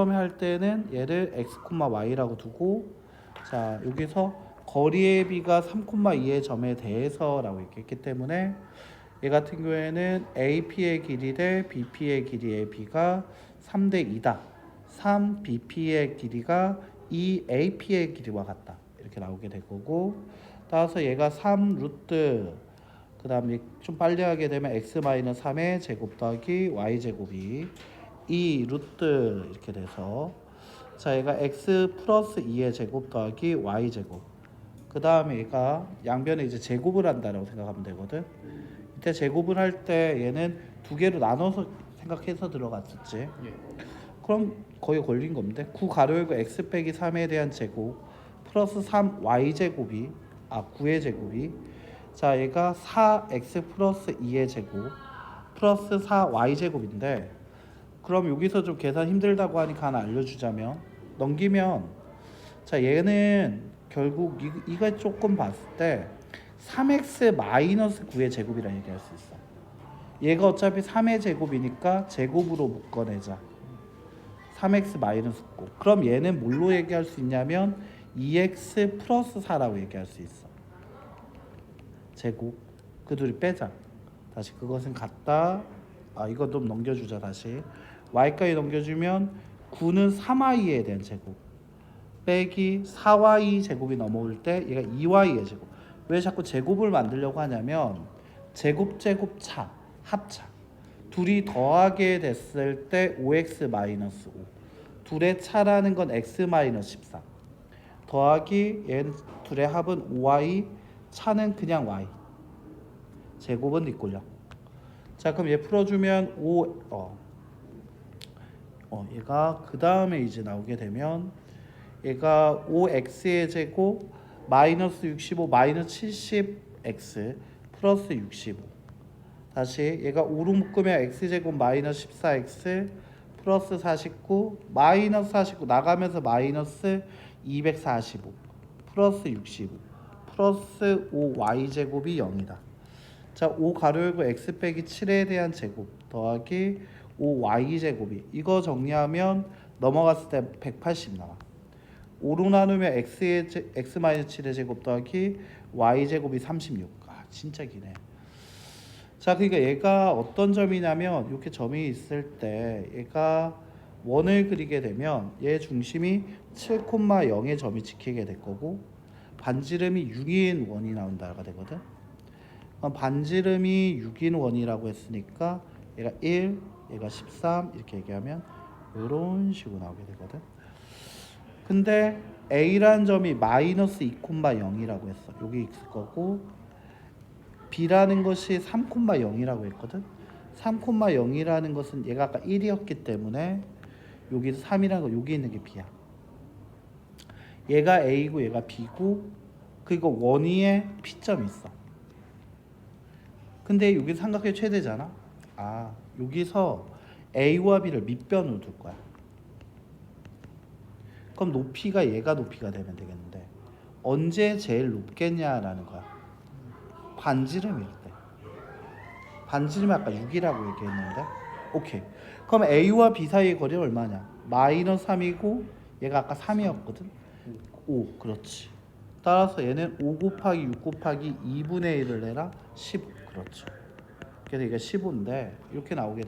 처음에 할 때는 얘를 x, y라고 두고 자 여기서 거리의 b가 3,2의 점에 대해서 라고 얘기했기 때문에 얘 같은 경우에는 AP의 길이 대 BP의 길이의 b가 3대 2다. 3 BP의 길이가 2 AP의 길이와 같다. 이렇게 나오게 될 거고 따라서 얘가 3 루트 그 다음에 좀 빨리 하게 되면 x 마이너스 3의 제곱 더하기 y 제곱이 2 루트 이렇게 돼서 자 얘가 x 플러스 2의 제곱 더하기 y 제곱 그 다음에 얘가 양변에 이제 제곱을 한다라고 생각하면 되거든 이때 제곱을 할 때 얘는 두 개로 나눠서 생각해서 들어갔었지 예. 그럼 거의 걸린 건데 9 가로 열고 x 빼기 3에 대한 제곱 플러스 3 y 제곱이 아 9의 제곱이 자 얘가 4x 플러스 2의 제곱 플러스 4y 제곱인데 그럼 여기서 좀 계산 힘들다고 하니까 하나 알려주자면 넘기면 자 얘는 결국 이, 이거 조금 봤을 때 3x 마이너스 9의 제곱이라 얘기할 수 있어. 얘가 어차피 3의 제곱이니까 제곱으로 묶어내자. 3x 마이너스 9 그럼 얘는 뭘로 얘기할 수 있냐면 2x 플러스 4라고 얘기할 수 있어. 제곱. 그 둘이 빼자. 다시 그것은 같다. 아 이거 좀 넘겨주자 다시 y까지 넘겨주면 9는 3y에 대한 제곱 빼기 4y 제곱이 넘어올 때 얘가 2y의 제곱. 왜 자꾸 제곱을 만들려고 하냐면 제곱 제곱 차 합차. 둘이 더하게 됐을 때 5x 마이너스 5 둘의 차라는 건 x 마이너스 14 더하기 얘 둘의 합은 5y 차는 그냥 y 제곱은 뒷골려 자 그럼 얘 풀어주면 5 어, 어 얘가 그 다음에 이제 나오게 되면 얘가 5x의 제곱 마이너스 65 마이너스 70x 플러스 65 다시 얘가 5로 묶으면 x제곱 마이너스 14x 플러스 49 마이너스 49 나가면서 마이너스 245 플러스 65 플러스 5y제곱이 0이다. 자, 5 가로 열고 x 빼기 7에 대한 제곱 더하기 5y제곱이. 이거 정리하면 넘어갔을 때 180 나와. 5로 나누면 x의 제, x 마이너스 7의 제곱 더하기 y제곱이 36 아, 진짜 기네. 자, 그러니까 얘가 어떤 점이냐면 이렇게 점이 있을 때 얘가 원을 그리게 되면 얘 중심이 7,0의 점이 지키게 될 거고 반지름이 6인 원이 나온다가 되거든. 반지름이 6인 원이라고 했으니까 얘가 1, 얘가 13 이렇게 얘기하면 이런 식으로 나오게 되거든. 근데 A라는 점이 마이너스 2,0이라고 했어. 여기 있을 거고 B라는 것이 3,0이라고 했거든. 3,0이라는 것은 얘가 아까 1이었기 때문에 여기 3이라는 거 여기 있는 게 B야. 얘가 A고 얘가 B고 그리고 원위에 P점이 있어. 근데 여기 삼각형 최대잖아. 아 여기서 A와 B를 밑변으로 둘 거야. 그럼 높이가 얘가 높이가 되면 되겠는데 언제 제일 높겠냐라는 거야. 반지름일 때. 반지름이 아까 6이라고 얘기했는데 오케이. 그럼 A와 B 사이의 거리는 얼마냐? 마이너스 3이고 얘가 아까 3이었거든. 5 그렇지. 따라서 얘는 5 곱하기 6 곱하기 2분의 1을 내라 15 그렇죠. 그래서 이게 15인데 이렇게 나오게